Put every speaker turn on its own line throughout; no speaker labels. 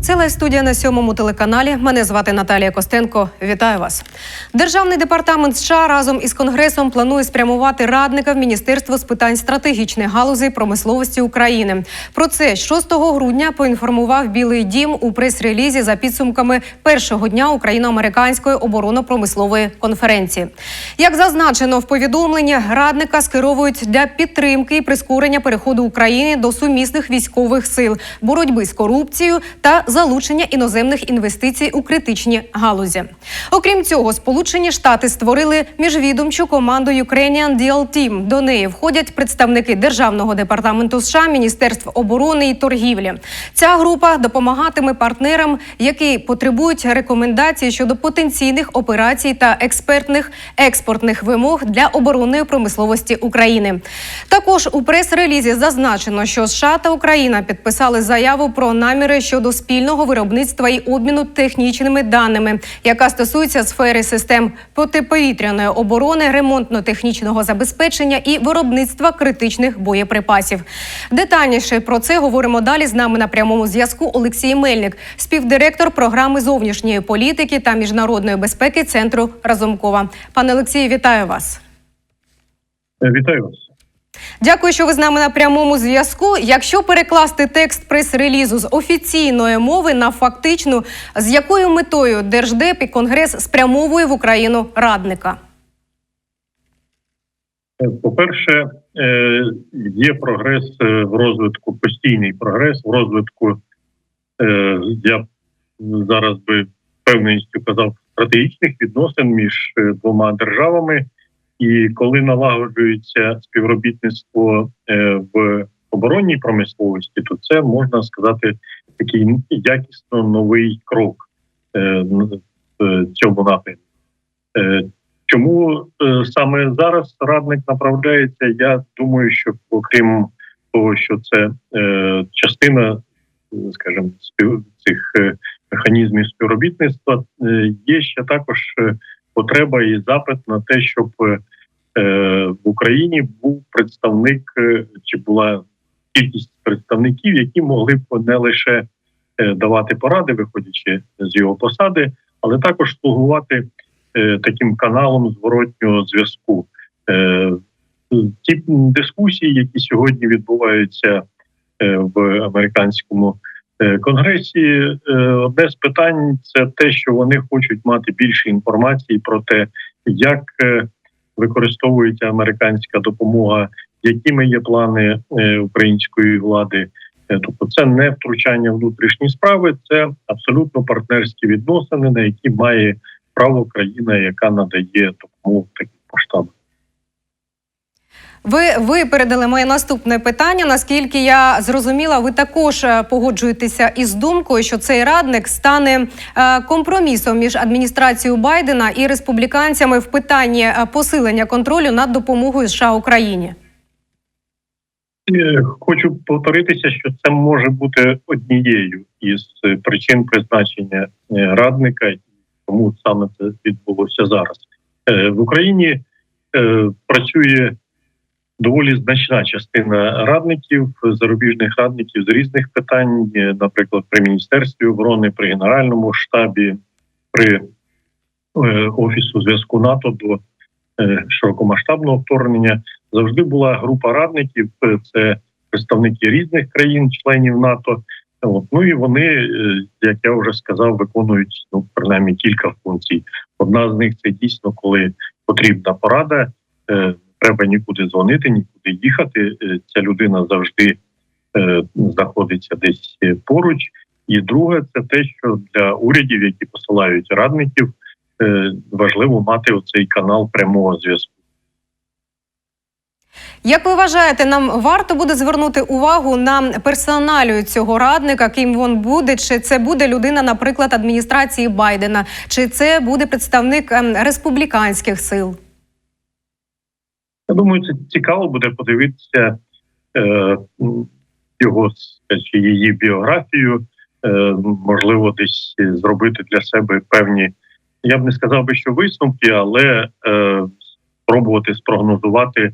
Це лайв студія на сьомому телеканалі. Мене звати Наталія Костенко. Вітаю вас. Державний департамент США разом із конгресом планує спрямувати радника в міністерство з питань стратегічних галузей промисловості України. Про це 6 грудня поінформував Білий Дім у прес-релізі за підсумками першого дня україно-американської оборонно-промислової конференції. Як зазначено в повідомленні, радника скеровують для підтримки і прискорення переходу України до сумісних військових сил, боротьби з корупцією та залучення іноземних інвестицій у критичні галузі. Окрім цього, Сполучені Штати створили міжвідомчу команду Ukrainian Deal Team. До неї входять представники Державного департаменту США, Міністерств оборони і торгівлі. Ця група допомагатиме партнерам, які потребують рекомендацій щодо потенційних операцій та експертних експортних вимог для оборонної промисловості України. Також у прес-релізі зазначено, що США та Україна підписали заяву про наміри щодо спільного виробництва і обміну технічними даними, яка стосується сфери систем протиповітряної оборони, ремонтно-технічного забезпечення і виробництва критичних боєприпасів. Детальніше про це говоримо далі. З нами на прямому зв'язку Олексій Мельник, співдиректор програми зовнішньої політики та міжнародної безпеки Центру Разумкова. Пане Олексію, вітаю вас.
Вітаю вас.
Дякую, що ви з нами на прямому зв'язку. Якщо перекласти текст прес-релізу з офіційної мови на фактичну, з якою метою Держдеп і Конгрес спрямовує в Україну радника?
По-перше, е, є прогрес е, в розвитку, постійний прогрес в розвитку. е, Я зараз би певністю казав стратегічних відносин між е, двома державами. І коли налагоджується співробітництво е, в оборонній промисловості, то це можна сказати такий якісно новий крок е, в цьому напрямку. Е, Чому саме зараз радник направляється? Я думаю, що окрім того, що це частина, скажімо, цих механізмів співробітництва, є ще також потреба і запит на те, щоб е, в Україні був представник, е, чи була кількість представників, які могли б не лише е, давати поради, виходячи з його посади, але також слугувати е, таким каналом зворотнього зв'язку. Е, Ті дискусії, які сьогодні відбуваються е, в американському е, конгресі, е, одне з питань це те, що вони хочуть мати більше інформації про те, як е, використовується американська допомога, якими є плани е, української влади. Тобто, це не втручання внутрішні справи, це абсолютно партнерські відносини, на які має право країна, яка надає допомогу в таких масштабах.
Ви випередили моє наступне питання. Наскільки я зрозуміла, ви також е, погоджуєтеся із думкою, що цей радник стане е, компромісом між адміністрацією Байдена і республіканцями в питанні е, посилення контролю над допомогою США Україні.
Хочу повторитися, що це може бути однією із причин призначення радника, тому саме це відбулося зараз. В Україні працює доволі значна частина радників, зарубіжних радників з різних питань, е, наприклад, при міністерстві оборони, при генеральному штабі, при е, офісу зв'язку НАТО до е, широкомасштабного вторгнення завжди була група радників. Це представники різних країн-членів НАТО. От. Ну і вони, як я вже сказав, виконують ну принаймні кілька функцій. Одна з них це дійсно, коли потрібна порада. Треба нікуди дзвонити, нікуди їхати. е, Ця людина завжди е, знаходиться десь е, поруч. І друге, це те, що для урядів, які посилають радників, важливо мати оцей канал прямого зв'язку.
Як ви вважаєте, нам варто буде звернути увагу на персоналію цього радника, ким він буде? Чи це буде людина, наприклад, адміністрації Байдена, чи це буде представник ем, республіканських сил?
Я думаю, це цікаво буде подивитися е, його чи її біографію, е, можливо, десь зробити для себе певні. Я б не сказав би, що висновки, але е, спробувати спрогнозувати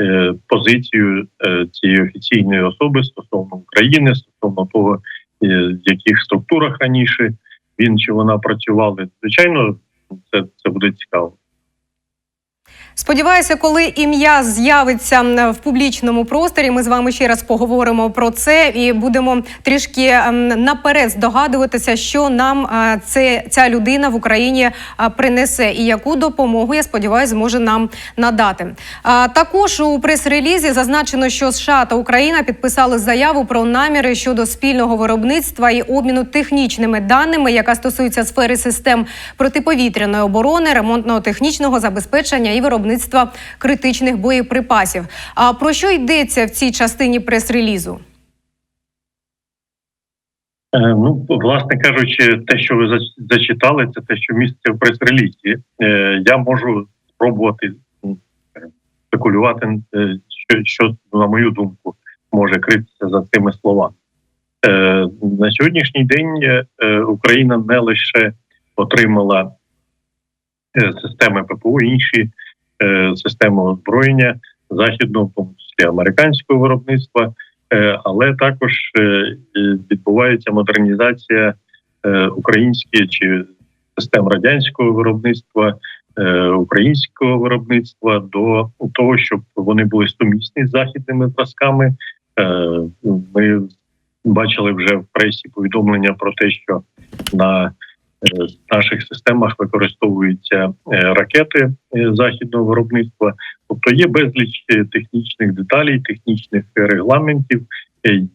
е, позицію е, цієї офіційної особи стосовно України, стосовно того, в яких структурах раніше він чи вона працювали. Звичайно, це, це буде цікаво.
Сподіваюся, коли ім'я з'явиться в публічному просторі, ми з вами ще раз поговоримо про це і будемо трішки наперед здогадуватися, що нам це ця людина в Україні принесе і яку допомогу я сподіваюся зможе нам надати. Також у прес-релізі зазначено, що США та Україна підписали заяву про наміри щодо спільного виробництва і обміну технічними даними, яка стосується сфери систем протиповітряної оборони, ремонтно-технічного забезпечення і виробництва критичних боєприпасів. А про що йдеться в цій частині прес-релізу?
Е, Ну, власне кажучи, те, що ви зачитали, це те, що міститься в прес-релізі. Е, Я можу спробувати спекулювати, е, що, що, на мою думку, може критися за цими словами. На сьогоднішній день Україна не лише отримала системи ППО, інші системи озброєння західного, в американського виробництва, Е, але також е, е, відбувається модернізація е, української чи систем радянського виробництва, е, українського виробництва до того, щоб вони були сумісні з західними зразками. Е, Ми бачили вже в пресі повідомлення про те, що на е, наших системах використовуються е, ракети е, західного виробництва. Тобто є безліч е, технічних деталей, технічних регламентів,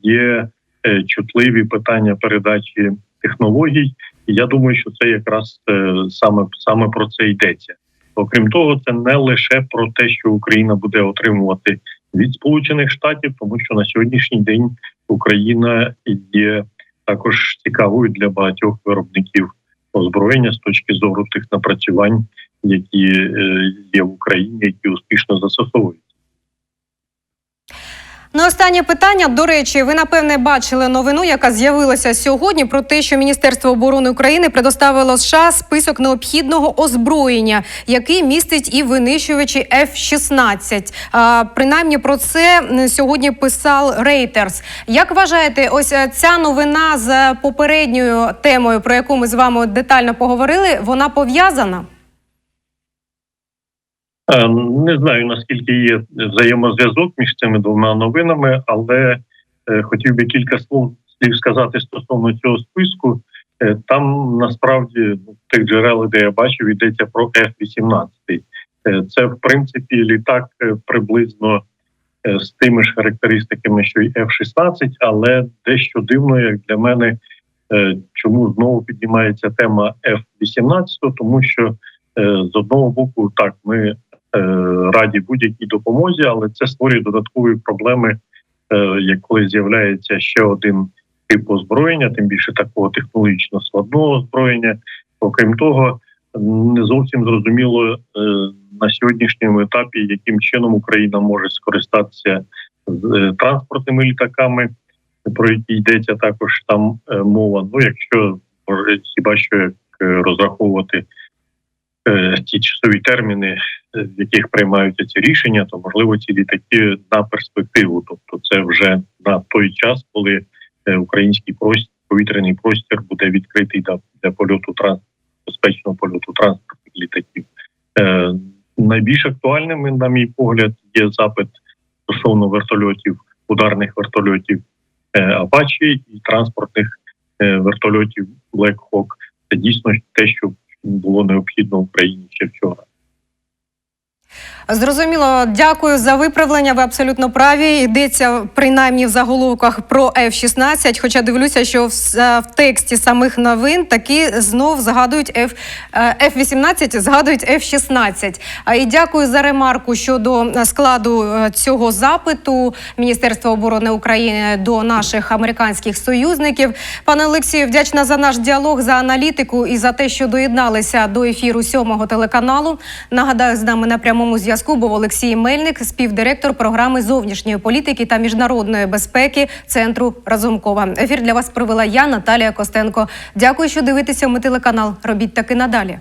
є чутливі питання передачі технологій. Я думаю, що це якраз саме саме про це йдеться. Окрім того, це не лише про те, що Україна буде отримувати від Сполучених Штатів, тому що на сьогоднішній день Україна є також цікавою для багатьох виробників озброєння з точки зору тих напрацювань, які е, є в Україні, які успішно застосовуються.
Ну, останнє питання. До речі, ви напевне бачили новину, яка з'явилася сьогодні, про те, що Міністерство оборони України предоставило США список необхідного озброєння, який містить і винищувачі F-16. А, принаймні про це сьогодні писав Reuters. Як вважаєте, ось е, ця новина з попередньою темою, про яку ми з вами детально поговорили, вона пов'язана?
Е, Не знаю наскільки є взаємозв'язок між цими двома новинами, але е, хотів би кілька слов слів сказати стосовно цього списку. Е, Там насправді ну, тих джерел, де я бачив, йдеться про F-18. Е, Це в принципі літак приблизно з тими ж характеристиками, що й F-16, але дещо дивно, як для мене, чому знову піднімається тема F-18, тому що з одного боку, так ми раді будь-якій допомозі, але це створює додаткові проблеми, е, як коли з'являється ще один тип озброєння, тим більше такого технологічно складного озброєння. Окрім того, не зовсім зрозуміло е, на сьогоднішньому етапі, яким чином Україна може скористатися з е, транспортними літаками, про які йдеться також там е, мова. Ну, якщо хіба що як е, розраховувати е, ті часові терміни, е, в яких приймаються ці рішення, то можливо ці літаки на перспективу. Тобто, це вже на той час, коли е, український простір, повітряний простір буде відкритий для, для польоту транс, безпечного польоту транспортних літаків. Е, найбільш актуальними, на мій погляд, є запит стосовно вертольотів, ударних вертольотів е, Apache і транспортних е, вертольотів Black Hawk. Це дійсно те, що було необхідно Україні ще вчора.
Зрозуміло, дякую за виправлення. Ви абсолютно праві. Йдеться принаймні в заголовках про F-16, Хоча дивлюся, що в, в тексті самих новин таки знов згадують F, е, F-18, згадують F-16. А І дякую за ремарку щодо е, складу е, цього запиту Міністерства оборони України до наших американських союзників. Пане Олексію, вдячна за наш діалог, за аналітику і за те, що доєдналися до ефіру сьомого телеканалу. Нагадаю, з нами на прямому зв'язку був Олексій Мельник, співдиректор програми зовнішньої політики та міжнародної безпеки Центру Разумкова. Ефір для вас провела я, Наталія Костенко. Дякую, що дивитеся ми телеканал. Робіть таки надалі.